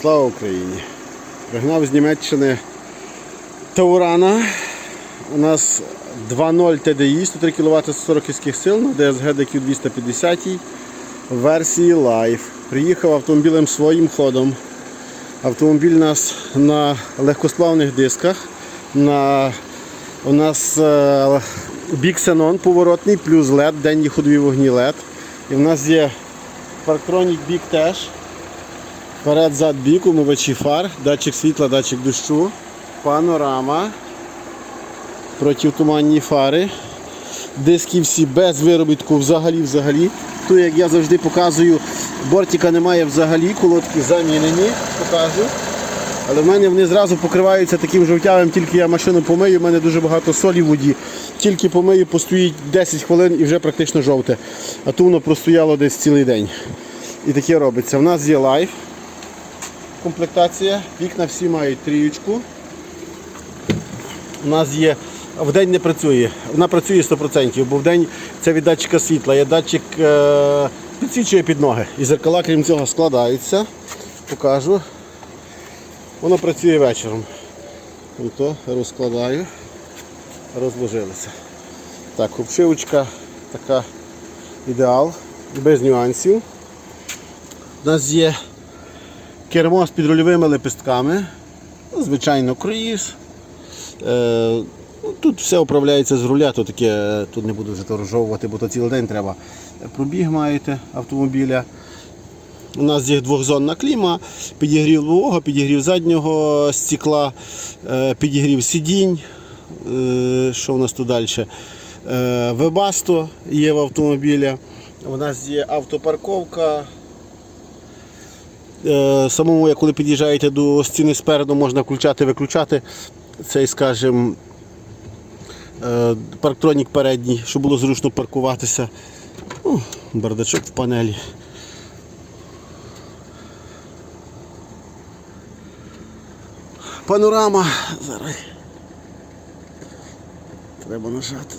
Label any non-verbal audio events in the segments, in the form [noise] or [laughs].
Слава Україні! Пригнав з Німеччини Таурана. У нас 2.0 TDI, 103 кВт 40 кінських сил на DSG DQ 250 версії Live. Приїхав автомобілем своїм ходом. Автомобіль у нас на легкосплавних дисках. На, у нас е, бік Xenon поворотний, плюс LED, денні ходові вогні LED. І в нас є парктронік бік теж. Перед зад бік, умивачі фар, датчик світла, датчик дощу, панорама, протитуманні фари, диски всі без виробітку взагалі взагалі. Тут, як я завжди показую, бортика немає взагалі, колодки замінені, покажу. Але в мене вони зразу покриваються таким жовтявим, тільки я машину помию, в мене дуже багато солі в воді. Тільки помию, постоїть 10 хвилин і вже практично жовте. А тут воно простояло десь цілий день. І таке робиться. У нас є лайф комплектація. Вікна всі мають трієчку. У нас є. В день не працює. Вона працює 100%, бо в день це від датчика світла. Є датчик е, підсвічує під ноги. І зеркала, крім цього, складаються. Покажу. Воно працює вечором. Ото розкладаю. Розложилося. Так, обшивочка така ідеал, без нюансів. У нас є кермо з підрульовими лепестками. Ну, Звичайно, круїз. Е, ну, тут все управляється з руля, то таке, е, тут не буду вже бо то цілий день треба. Пробіг маєте автомобіля. У нас є двохзонна кліма, підігрів лобового, підігрів заднього стекла, е, підігрів сидінь. Що у нас тут далі? Вебасто є в автомобілі. У нас є автопарковка. Е, Самому, як коли під'їжджаєте до стіни спереду, можна включати, виключати цей, скажімо, е, парктронік передній, щоб було зручно паркуватися. Ну, Бардачок в панелі. Панорама. Зараз. Треба нажати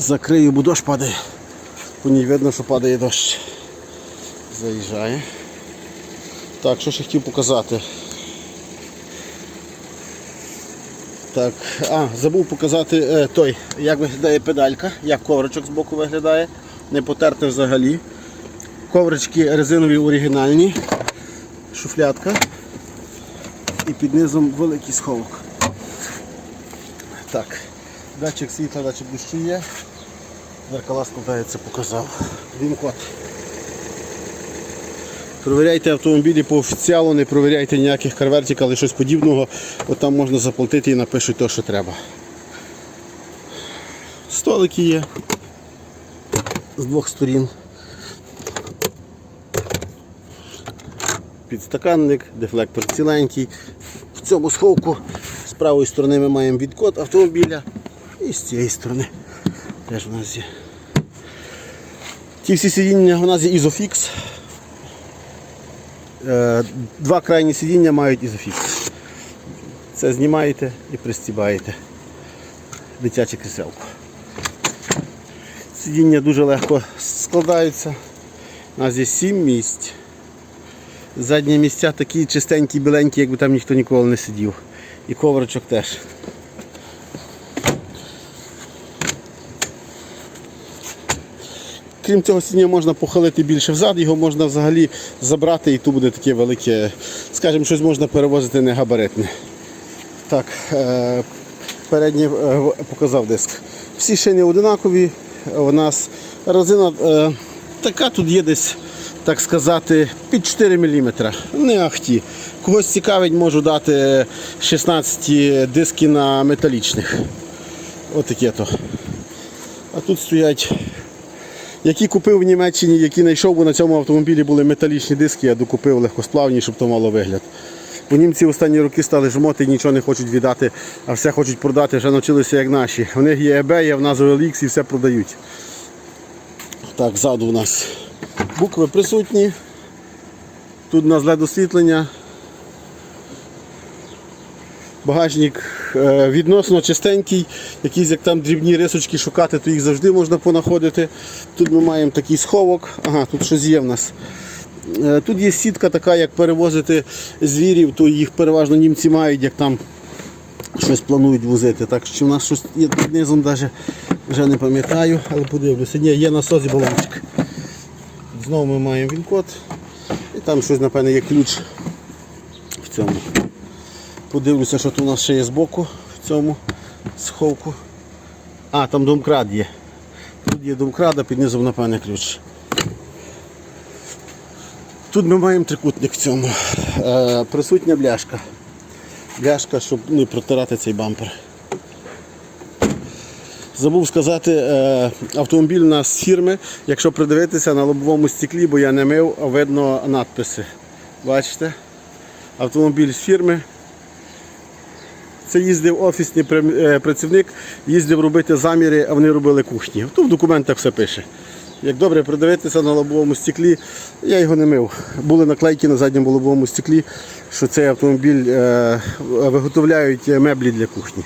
Закрию, бо дощ падає. По ній видно, що падає дощ. Заїжджає. Так, що ще хотів показати. Так, а, забув показати е, той, як виглядає педалька, як ковричок з боку виглядає. Не потерте взагалі. Коврички резинові оригінальні, шуфлятка і під низом великий сховок. Так, датчик світла, датчик дощу є. Зеркала складається, показав. Він код. Провіряйте автомобілі по офіціалу, не провіряйте ніяких карвертик, але щось подібного, от там можна заплатити і напишуть те, що треба. Столики є з двох сторін. Підстаканник, дефлектор ціленький. В цьому сховку з правої сторони ми маємо відкод автомобіля і з цієї сторони теж у нас є. Ті всі сидіння у нас є Isofix. Е, Два крайні сидіння мають Isofix. Це знімаєте і пристібаєте дитяче кріселко. Сидіння дуже легко складаються. У нас є 7 місць. Задні місця такі чистенькі, біленькі, якби там ніхто ніколи не сидів. І ковричок теж. Крім цього сидіння можна похилити більше взад, його можна взагалі забрати і тут буде таке велике, скажімо, щось можна перевозити не габаритне. Так, е, передній е, показав диск. Всі шини одинакові. У нас резина е, така тут є десь, так сказати, під 4 мм. Не ахті. Когось цікавить, можу дати 16 диски на металічних. Отаке то. А тут стоять які купив в Німеччині, які знайшов, бо на цьому автомобілі були металічні диски, я докупив легкосплавні, щоб то мало вигляд. Бо німці останні роки стали жмоти нічого не хочуть віддати, а все хочуть продати, вже навчилися як наші. В них є eBay, а в нас OLX і все продають. Так, ззаду у нас букви присутні. Тут у нас LED освітлення. Багажник е, відносно чистенький, якісь як там дрібні рисочки шукати, то їх завжди можна понаходити. Тут ми маємо такий сховок. Ага, тут щось є в нас. Е, Тут є сітка така, як перевозити звірів, то їх переважно німці мають, як там щось планують возити. Так що в нас щось є під низом, даже, вже не пам'ятаю, але подивлюся. Ні, є на созі балончик. Знову ми маємо він-код. І там щось, напевне, є ключ в цьому. Подивлюся, що тут у нас ще є збоку в цьому сховку. А, там домкрат є. Тут є домкрат, а під низом, напевне, ключ. Тут ми маємо трикутник в цьому. Е, присутня бляшка. Бляшка, щоб не протирати цей бампер. Забув сказати, е, автомобіль у нас з фірми. Якщо придивитися на лобовому стеклі, бо я не мив, видно надписи. Бачите? Автомобіль з фірми. Це їздив офісний е, працівник, їздив робити заміри, а вони робили кухні. Тут в документах все пише. Як добре придивитися на лобовому стеклі, я його не мив. Були наклейки на задньому лобовому стеклі, що цей автомобіль е, виготовляють меблі для кухні.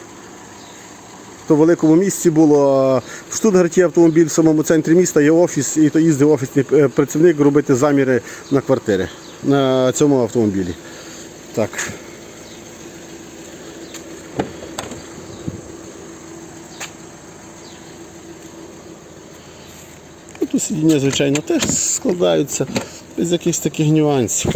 То в великому місті було в Штутгарті автомобіль в самому центрі міста є офіс, і то їздив офісний е, працівник робити заміри на квартири на цьому автомобілі. Так. Сидіння, звичайно, теж складаються без якихось таких нюансів.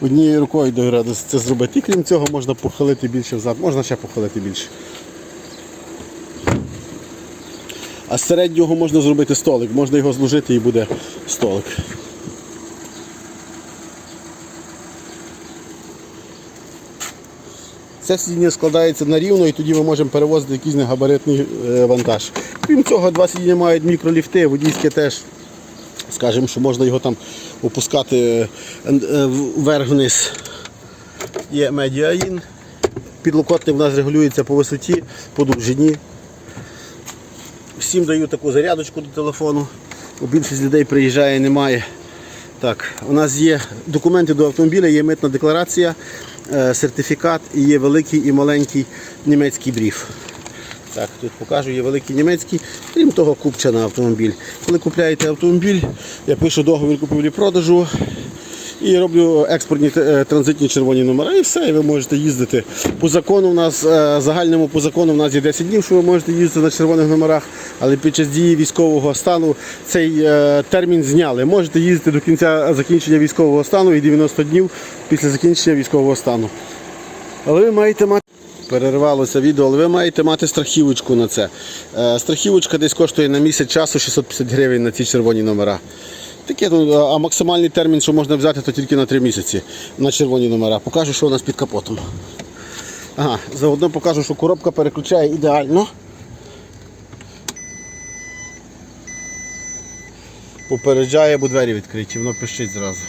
Однією рукою доградус це зробити. І крім цього можна похилити більше взад, можна ще похилити більше. А з середнього можна зробити столик, можна його зложити і буде столик. Це сидіння складається на рівно і тоді ми можемо перевозити якийсь негабаритний е, вантаж. Крім цього, два сидіння мають мікроліфти, водійське теж. Скажемо, що можна його там опускати е, е, вверх-вниз. Є медіаїн. Підлокотник в нас регулюється по висоті, по довжині. Всім даю таку зарядочку до телефону. У більшість людей приїжджає, немає. Так, у нас є документи до автомобіля, є митна декларація, е, сертифікат і є великий і маленький німецький бриф. Так, тут покажу, є великий німецький, крім того, купча на автомобіль. Коли купляєте автомобіль, я пишу договір купівлі-продажу і роблю експортні е, транзитні червоні номера. І все, і ви можете їздити. По закону у нас, е, загальному по закону у нас є 10 днів, що ви можете їздити на червоних номерах, але під час дії військового стану цей е, термін зняли. Можете їздити до кінця закінчення військового стану і 90 днів після закінчення військового стану. Але ви маєте мати. Перервалося відео, але ви маєте мати страхівочку на це. Страхівочка десь коштує на місяць часу 650 гривень на ці червоні номера. Таке, ну, а максимальний термін, що можна взяти, то тільки на 3 місяці на червоні номера. Покажу, що у нас під капотом. Ага, заодно покажу, що коробка переключає ідеально. Попереджає, бо двері відкриті, воно пищить зразу.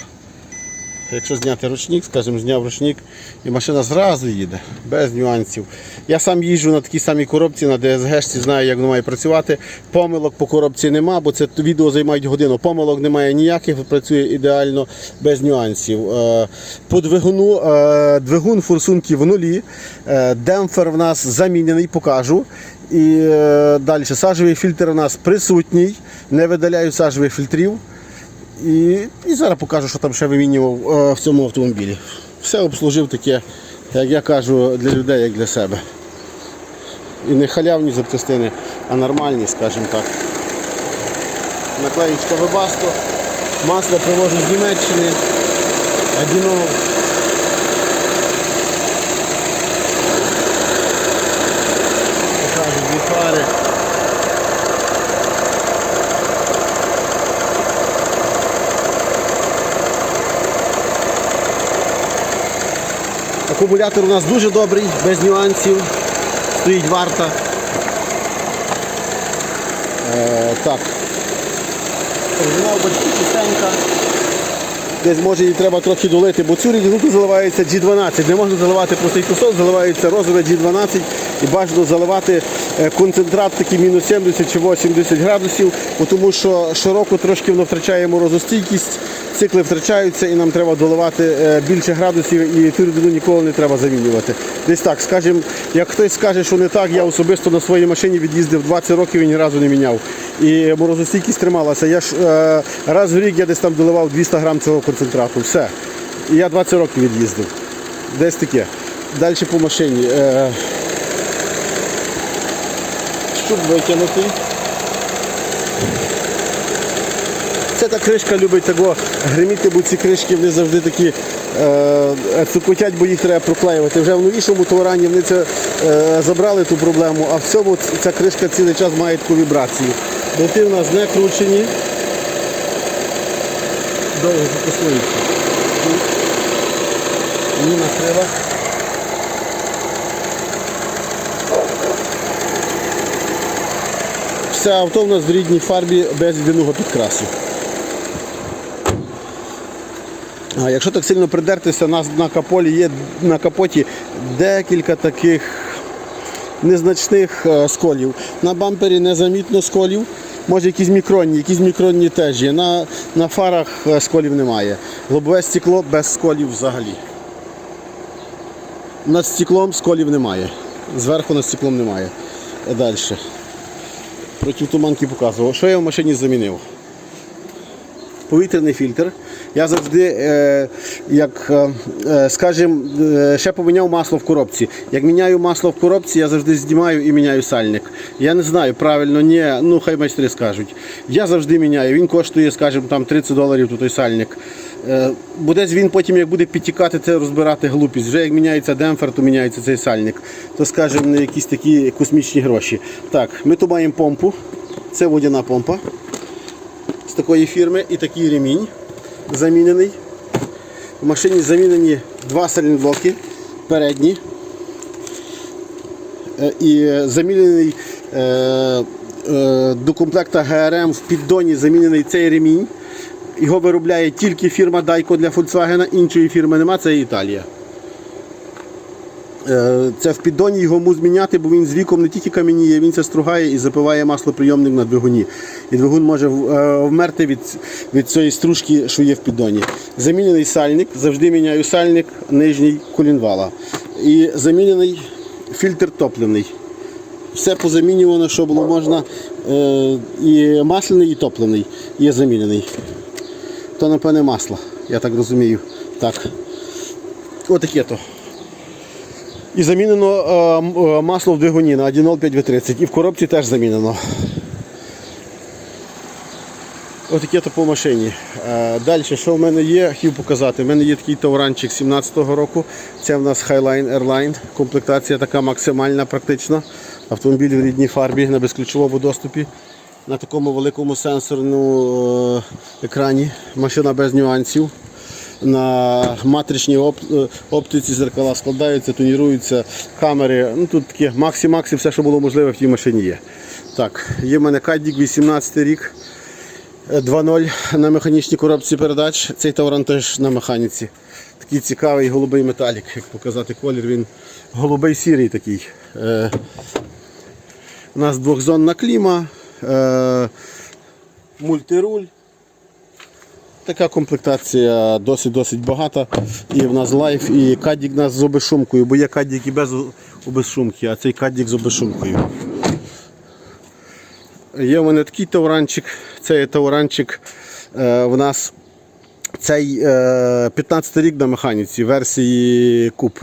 Якщо зняти ручник, скажімо, зняв ручник і машина зразу їде, без нюансів. Я сам їжджу на такій самій коробці, на DSG, знаю, як воно має працювати. Помилок по коробці нема, бо це відео займає годину. Помилок немає ніяких, працює ідеально, без нюансів. Е, По двигуну е, двигун форсунки в нулі. Е, Демпфер в нас замінений, покажу. І далі сажовий фільтр у нас присутній, не видаляю сажових фільтрів. І, і зараз покажу, що там ще вимінював е, в цьому автомобілі. Все обслужив таке, як я кажу, для людей, як для себе. І не халявні запчастини, а нормальні, скажімо так. Наклеїчка Вебасто. Масло привожу з Німеччини. Адіно. Покажу дві фари. Акумулятор у нас дуже добрий, без нюансів. Стоїть варта. Е, так. Оригінал бачки чистенька. Десь може її треба трохи долити, бо цю рідину заливається G12. Не можна заливати простий кусок, заливається розове G12 і бажано заливати е, концентрат такий мінус 70 чи 80 градусів, тому що щороку трошки воно втрачає морозостійкість, цикли втрачаються і нам треба доливати е, більше градусів і ту рідину ніколи не треба замінювати. Десь так, скажімо, як хтось скаже, що не так, я особисто на своїй машині від'їздив 20 років і ні разу не міняв. І морозостійкість трималася. Я ж е, раз в рік я десь там доливав 200 грам цього концентрату. Все. І я 20 років від'їздив. Десь таке. Далі по машині. Е, Щуп витягнутий. Це та кришка любить того гриміти, бо ці кришки вони завжди такі е, цукотять, бо їх треба проклеювати. Вже в новішому товарані вони це е, забрали ту проблему, а в цьому ця кришка цілий час має таку вібрацію. Болти в нас не кручені. Довго фокусується. Ні накрива. Все авто в нас в рідній фарбі без єдиного підкрасу. А якщо так сильно придертися, у нас на каполі є на капоті декілька таких незначних е, сколів. На бампері незамітно сколів. Може якісь мікронні, якісь мікронні теж є. На, на фарах е, сколів немає. Лобове стекло без сколів взагалі. Над стеклом сколів немає. Зверху над стеклом немає. Далі. Проти туманки показував. Що я в машині замінив? Повітряний фільтр. Я завжди, е, як е, е, скажімо, ще поміняв масло в коробці. Як міняю масло в коробці, я завжди знімаю і міняю сальник. Я не знаю, правильно, ні, ну хай майстри скажуть. Я завжди міняю. Він коштує, скажімо, там 30 доларів той сальник. Бо десь він потім, як буде підтікати, це розбирати глупість. Вже як міняється демпфер, то міняється цей сальник. То, скажімо, не якісь такі космічні гроші. Так, ми тут маємо помпу. Це водяна помпа такої фірми і такий ремінь замінений. В машині замінені два сайлентблоки передні. Е, І замінений е, е, до комплекта ГРМ в піддоні замінений цей ремінь. Його виробляє тільки фірма Daico для Volkswagen, іншої фірми нема, це Італія. Е, Це в піддоні його мус міняти, бо він з віком не тільки кам'яніє, він це стругає і запиває маслоприйомник на двигуні. І двигун може е, вмерти від, від цієї стружки, що є в піддоні. Замінений сальник, завжди міняю сальник нижній колінвала. І замінений фільтр топливний. Все позамінювано, що було можна. Е, І масляний, і топливний є замінений. То, напевне, масло, я так розумію. Так. Отаке то. І замінено е, е, масло в двигуні на 1.05 V30. І в коробці теж замінено. Отаке то по машині. Е, Далі, що в мене є, хотів показати. У мене є такий тауранчик 17-го року. Це в нас Highline Airline. Комплектація така максимальна практично. Автомобіль в рідній фарбі на безключовому доступі. На такому великому сенсорному екрані. Машина без нюансів. На матричній е, оптиці зеркала складаються, тоніруються камери. Ну, тут таке максі-максі, все, що було можливе в тій машині є. Так, є в мене Кадік 18 рік. 2.0 на механічній коробці передач. Цей Тауран теж на механіці. Такий цікавий голубий металік, як показати колір, він голубий сірий такий. Е, у нас двохзонна кліма, е, мультируль. Така комплектація досить-досить багата. І в нас лайф, і кадік нас з обешумкою, бо є кадік і без обезшумки, а цей кадік з обешумкою. Є в мене такий тауранчик. Цей тауранчик е, в нас цей е, 15 рік на механіці версії куб.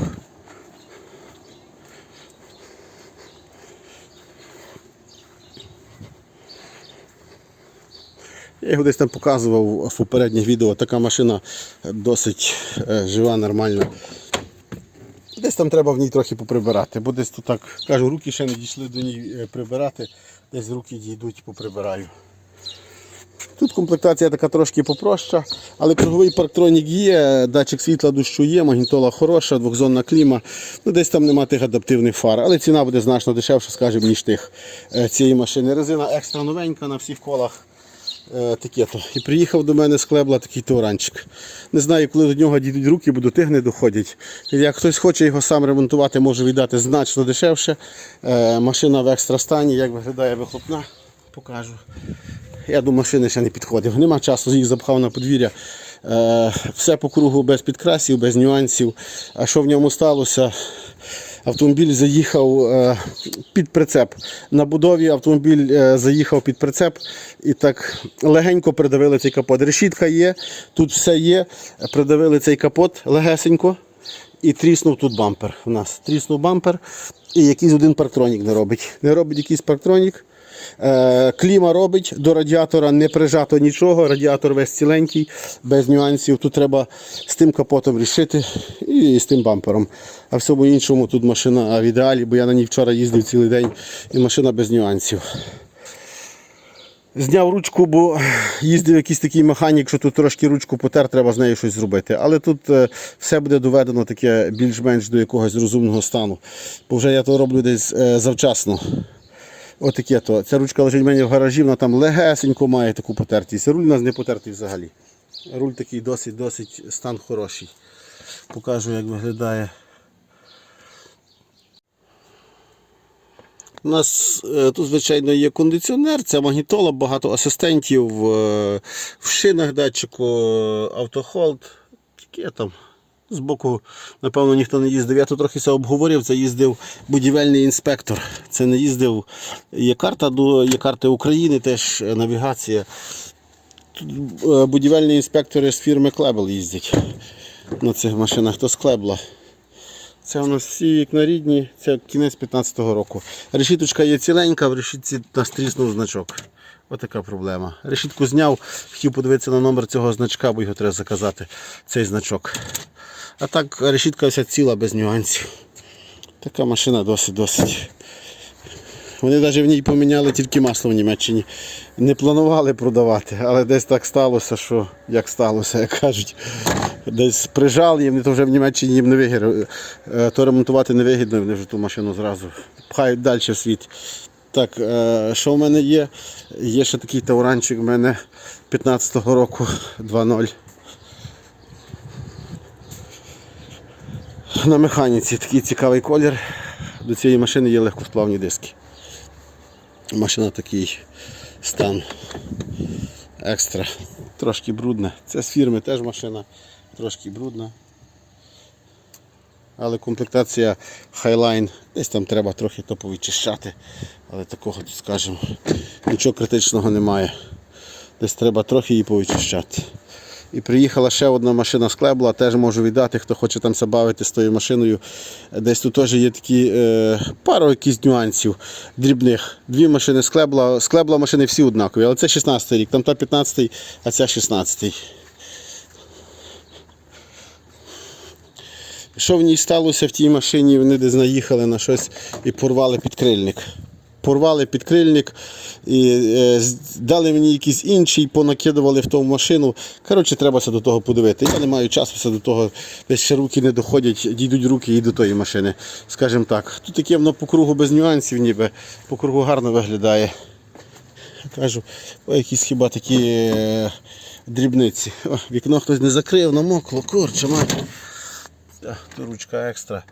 Я його десь там показував в попередніх відео. Така машина досить е, жива, нормальна. Десь там треба в ній трохи поприбирати, бо десь тут так кажу, руки ще не дійшли до ній е, прибирати, десь руки дійдуть, поприбираю. Тут комплектація така трошки попроща, але круговий парктронік є, датчик світла дощу є, магнітола хороша, двохзонна кліма. Ну, десь там нема тих адаптивних фар, але ціна буде значно дешевша, скажімо, ніж тих е, цієї машини. Резина екстра новенька на всіх колах. Е, таке то. І приїхав до мене з клебла такий тауранчик. Не знаю, коли до нього дійдуть руки, бо до тих не доходять. Як хтось хоче його сам ремонтувати, може віддати значно дешевше. Е, машина в екстра стані, як виглядає вихлопна, покажу. Я до машини ще не підходив. Нема часу, їх запхав на подвір'я. Е, все по кругу без підкрасів, без нюансів. А що в ньому сталося? Автомобіль заїхав е, під прицеп. На будові автомобіль е, заїхав під прицеп і так легенько придавили цей капот. Решітка є, тут все є. Придавили цей капот легесенько і тріснув тут бампер. У нас тріснув бампер і якийсь один парктронік не робить. Не робить якийсь парктронік. Е, Кліма робить, до радіатора не прижато нічого, радіатор весь ціленький, без нюансів. Тут треба з тим капотом рішити і з тим бампером. А всьому іншому тут машина в ідеалі, бо я на ній вчора їздив цілий день і машина без нюансів. Зняв ручку, бо їздив якийсь такий механік, що тут трошки ручку потер, треба з нею щось зробити. Але тут е, все буде доведено таке більш-менш до якогось розумного стану. Бо вже я то роблю десь е, завчасно. Отаке то. Ця ручка лежить в мене в гаражі, вона там легесенько має таку потертість. Руль у нас не потертий взагалі. Руль такий досить досить стан хороший. Покажу, як виглядає. У нас е, тут, звичайно, є кондиціонер, це магнітола, багато асистентів, е, в шинах датчику, е, автохолд. Таке там. Збоку, напевно, ніхто не їздив. Я тут трохи це обговорив. Це їздив будівельний інспектор. Це не їздив. Є карта до є карти України, теж е, навігація. Тут е, будівельні інспектори з фірми Клебел їздять на цих машинах, то з Клебла. Це у нас всі вікна рідні, це кінець 15-го року. Решіточка є ціленька, в решітці нас тріснув значок. Отака проблема. Решітку зняв, хотів подивитися на номер цього значка, бо його треба заказати, цей значок. А так решітка вся ціла без нюансів. Така машина досить-досить. Вони навіть в ній поміняли тільки масло в Німеччині. Не планували продавати, але десь так сталося, що як сталося, як кажуть. Десь прижали їм, то вже в Німеччині їм не вигідно. Е, То ремонтувати не вигідно, вони вже ту машину зразу пхають далі в світ. Так, е, що в мене є? Є ще такий тауранчик в мене 15-го року 2.0. На механіці такий цікавий колір. До цієї машини є легкосплавні диски. Машина такий стан екстра. Трошки брудна. Це з фірми теж машина, трошки брудна. Але комплектація Highline, десь там треба трохи то повичищати. Але такого скажімо, нічого критичного немає. Десь треба трохи її повичищати. І приїхала ще одна машина з Клебла, теж можу віддати, хто хоче там забавити з тою машиною. Десь тут теж є такі е, пару якісь нюансів дрібних. Дві машини з Клебла. З Клебла машини всі однакові, але це 16 рік, там та 15-й, а ця 16. Що в ній сталося в тій машині? Вони десь наїхали на щось і порвали підкрильник. Порвали підкрильник і е, дали мені якийсь інший, понакидували в ту машину. Коротше, треба все до того подивити. Я не маю часу все до того, десь ще руки не доходять, дійдуть руки і до тої машини. Скажімо так. Тут таке воно по кругу без нюансів, ніби по кругу гарно виглядає. Кажу, ой, якісь хіба такі е, дрібниці. О, вікно хтось не закрив, намокло, курче, мать. Та, то ручка екстра.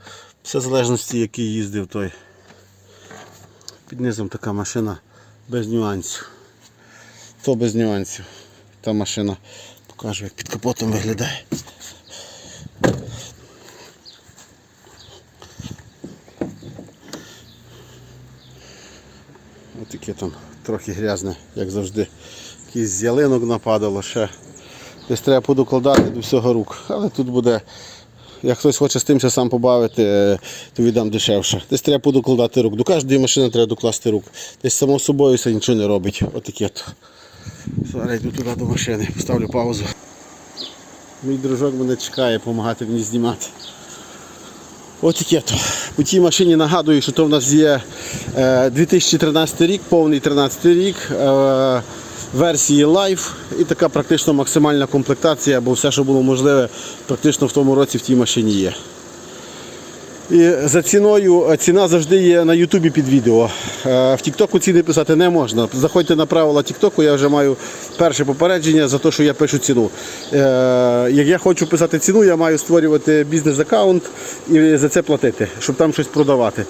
Все в залежності, який їздив той. Під низом така машина без нюансів. То без нюансів. Та машина покажу, як під капотом виглядає. Ось таке там трохи грязне, як завжди. Якийсь ялинок нападало ще. Десь треба подокладати до всього рук. Але тут буде, як хтось хоче з тим ще сам побавити, е, то віддам дешевше. Десь треба подокладати рук. До кожної машини треба докласти рук. Десь само собою це нічого не робить. Отаке то. Зараз йду туди до машини, поставлю паузу. Мій дружок мене чекає, допомагати мені знімати. Ось таке то. У тій машині нагадую, що то в нас є е, 2013 рік, повний 13 рік, е, версії Live і така практично максимальна комплектація, бо все, що було можливе, практично в тому році в тій машині є. І за ціною, е, ціна завжди є на Ютубі під відео. Е, В Тіктоку ціни писати не можна. Заходьте на правила Тіктоку, я вже маю перше попередження за те, що я пишу ціну. Е, Як я хочу писати ціну, я маю створювати бізнес-аккаунт і за це платити, щоб там щось продавати.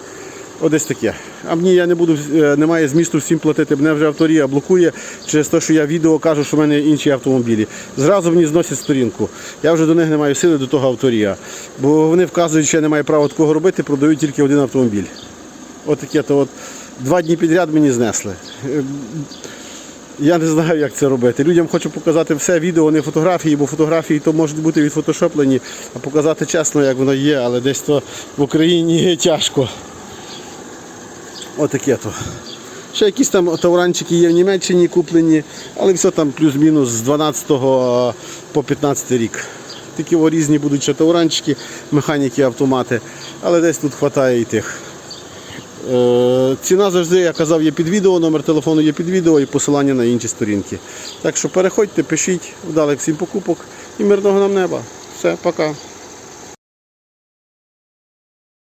Одесь таке. А мені я не буду, е, немає змісту всім платити. Мене вже авторія блокує через те, що я відео кажу, що в мене інші автомобілі. Зразу мені зносять сторінку. Я вже до них не маю сили до того авторія. Бо вони вказують, що я не маю права такого робити, продають тільки один автомобіль. От таке то от два дні підряд мені знесли. Е, Я не знаю, як це робити. Людям хочу показати все відео, не фотографії, бо фотографії то можуть бути відфотошоплені, а показати чесно, як воно є, але десь то в Україні [laughs] тяжко. Отаке то. Ще якісь там тауранчики є в Німеччині куплені, але все там плюс-мінус з 12 по 15 рік. Такі о, різні будуть ще тауранчики, механіки, автомати, але десь тут вистачає і тих. Е, Ціна завжди, я казав, є під відео, номер телефону є під відео і посилання на інші сторінки. Так що переходьте, пишіть, вдалих всім покупок і мирного нам неба. Все, пока.